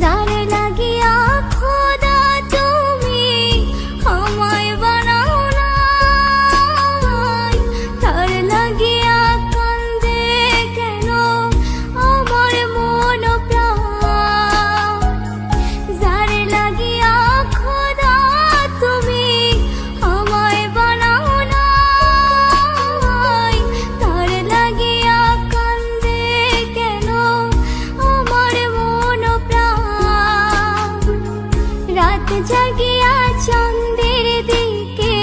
যারে লাগিয়া জাগিয়া চন্দের দিকে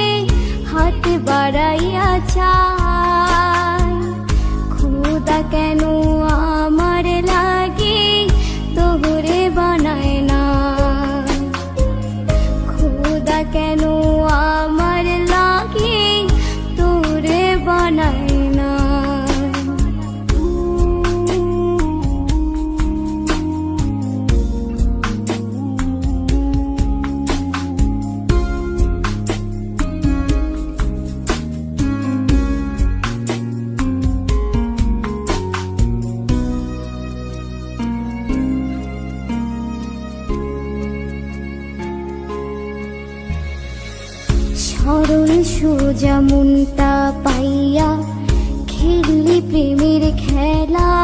হাত বাড়াইয়া চাই। খুদা কেন আমার লাগে তোহরে বানায় না। খুদা কেন সরল সোজা মুন্তা পাইয়া খেললি প্রেমের খেলা।